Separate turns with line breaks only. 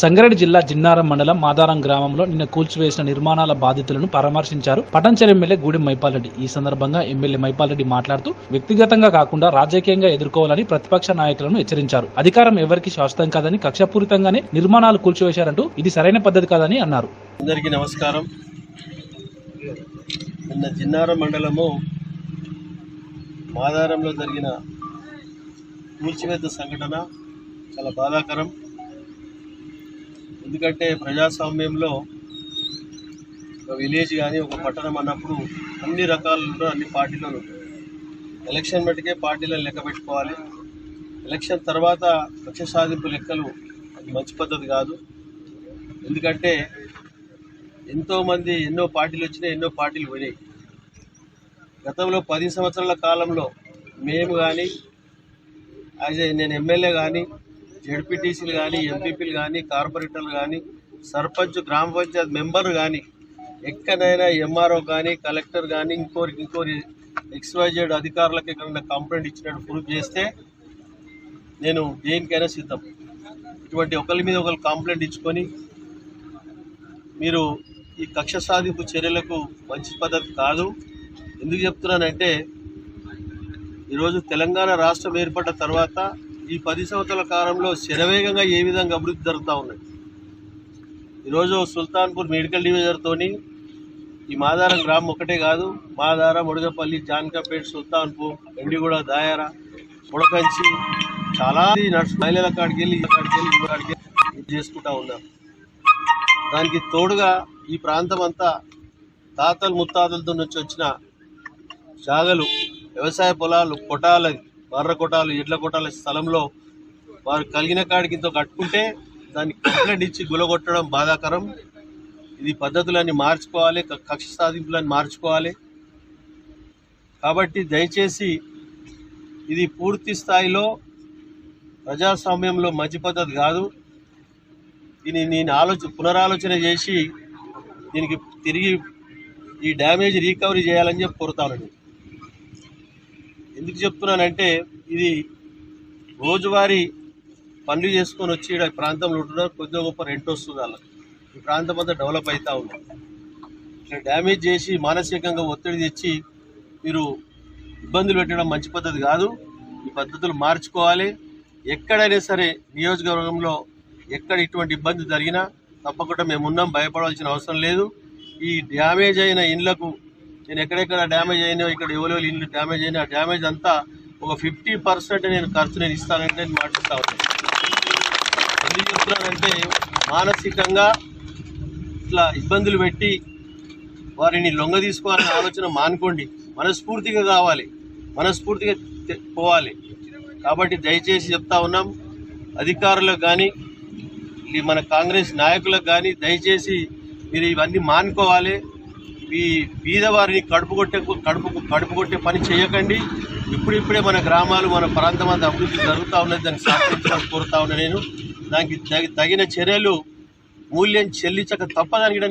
సంగారెడ్డి జిల్లా జిన్నారం మండలం మాదారం గ్రామంలో నిన్న కూల్చివేసిన నిర్మాణాల బాధితులను పరామర్శించారు. పటంచెరు ఎమ్మెల్యే గూడెం మైపాల్రెడ్డి ఈ సందర్భంగా ఎమ్మెల్యే మైపాల్రెడ్డి మాట్లాడుతూ వ్యక్తిగతంగా కాకుండా రాజకీయంగా ఎదుర్కోవాలని ప్రతిపక్ష నాయకులను హెచ్చరించారు. అధికారం ఎవరికి శాశ్వతం కాదని కక్షపూరితంగానే నిర్మాణాలు కూల్చివేశారంటూ ఇది సరైన పద్ధతి కాదని అన్నారు.
అందరికీ నమస్కారం. నిన్న జిన్నారం మండలము మాదారంలో జరిగిన కూల్చివేత సంఘటన చాలా బాధాకరం. ఎందుకంటే ప్రజాస్వామ్యంలో ఒక విలేజ్ కానీ ఒక పట్టణం అన్నప్పుడు అన్ని రకాలు అన్ని పార్టీలు ఉంటాయి ఎలక్షన్ మట్టుకే పార్టీలను లెక్క పెట్టుకోవాలి. ఎలక్షన్ తర్వాత పక్ష సాధింపు లెక్కలు అది మంచి పద్ధతి కాదు. ఎందుకంటే ఎంతోమంది ఎన్నో పార్టీలు వచ్చినాయి ఎన్నో పార్టీలు పోయినాయి. గతంలో పది సంవత్సరాల కాలంలో మేము కానీ యాజ్ ఏ నేను ఎమ్మెల్యే కానీ జడ్పీటీసీలు కానీ ఎంపీపీలు కానీ కార్పొరేటర్లు కానీ సర్పంచ్ గ్రామ పంచాయత్ మెంబర్ కానీ ఎక్కడైనా ఎంఆర్ఓ కానీ కలెక్టర్ కానీ ఇంకోరికి ఇంకోరి ఎక్స్వైజెడ్ అధికారులకు ఎక్కడైనా కంప్లైంట్ ఇచ్చినట్టు ప్రూఫ్ చేస్తే నేను దేనికైనా సిద్ధం. ఇటువంటి ఒకరి మీద ఒకరు కంప్లైంట్ ఇచ్చుకొని మీరు ఈ కక్ష సాధింపు చర్యలకు మంచి పద్ధతి కాదు. ఎందుకు చెప్తున్నానంటే ఈరోజు తెలంగాణ రాష్ట్రం ఏర్పడ్డ తర్వాత ఈ పది సంవత్సరాల కాలంలో శరవేగంగా ఏ విధంగా అభివృద్ధి జరుగుతూ ఉన్నది ఈరోజు సుల్తాన్పూర్ మెడికల్ డివిజన్తోని ఈ మాదారం గ్రామం ఒకటే కాదు మాదారం ముడగపల్లి జాన్కాపేట్ సుల్తాన్పూర్ ఎండిగూడ దాయర ముడకంచి చాలా నర్స్ మహిళల కాడికి వెళ్ళి కాడికి వెళ్ళి ఈ కాడికి వెళ్ళి చేసుకుంటా ఉన్నారు. దానికి తోడుగా ఈ ప్రాంతం అంతా తాతలు ముత్తాతలతో నుంచి వచ్చిన జాగలు వ్యవసాయ పొలాలు కొటాల బర్ర కొటాలు ఎడ్ల కొటాల స్థలంలో వారు కలిగిన కాడికి ఇంత కట్టుకుంటే దాన్ని కంప్లైంట్ ఇచ్చి గులగొట్టడం బాధాకరం. ఇది పద్ధతులన్నీ మార్చుకోవాలి కక్ష సాధింపులన్నీ మార్చుకోవాలి. కాబట్టి దయచేసి ఇది పూర్తి స్థాయిలో ప్రజాస్వామ్యంలో మంచి పద్ధతి కాదు. దీన్ని నేను ఆలోచన పునరాలోచన చేసి దీనికి తిరిగి ఈ డ్యామేజ్ రీకవరీ చేయాలని చెప్పి కోరుతానండి ఎందుకు చెప్తున్నానంటే ఇది రోజువారీ పనులు చేసుకొని వచ్చి ఈ ప్రాంతంలో ఉంటున్నారు. కొద్దిగా గొప్ప రెంట్ వస్తుంది వాళ్ళకి. ఈ ప్రాంతం అంతా డెవలప్ అవుతూ ఉంది. ఇట్లా డ్యామేజ్ చేసి మానసికంగా ఒత్తిడి తెచ్చి మీరు ఇబ్బందులు పెట్టడం మంచి పద్ధతి కాదు. ఈ పద్ధతులు మార్చుకోవాలి. ఎక్కడైనా సరే నియోజకవర్గంలో ఎక్కడ ఇటువంటి ఇబ్బంది జరిగినా తప్పకుండా మేము ఉన్నాం. భయపడవలసిన అవసరం లేదు. ఈ డ్యామేజ్ అయిన ఇండ్లకు నేను ఎక్కడెక్కడ డ్యామేజ్ అయినా ఇక్కడ ఎవరెవరు ఇల్లు డ్యామేజ్ అయినా డ్యామేజ్ అంతా ఒక ఫిఫ్టీ పర్సెంట్ నేను ఖర్చు నేను ఇస్తానంటే నేను మాట్లాడుతా ఉన్నాను ఎందుకు చెప్తున్నానంటే మానసికంగా ఇట్లా ఇబ్బందులు పెట్టి వారిని లొంగ తీసుకోవాలనే ఆలోచన మానుకోండి. మనస్ఫూర్తిగా కావాలి. మనస్ఫూర్తిగా పోవాలి. కాబట్టి దయచేసి చెప్తా ఉన్నాం. అధికారులకు కానీ ఈ మన కాంగ్రెస్ నాయకులకు కానీ దయచేసి మీరు ఇవన్నీ మానుకోవాలి. ఈ బీదవారిని కడుపు కొట్టే కడుపు కడుపు కొట్టే పని చేయకండి. ఇప్పుడిప్పుడే మన గ్రామాలు మన ప్రాంతం అంతా అభివృద్ధి జరుగుతూ ఉన్నది. దాన్ని సహకరించాలని కోరుతా ఉన్నా నేను. దానికి తగిన చర్యలు మూల్యం చెల్లించక తప్పదని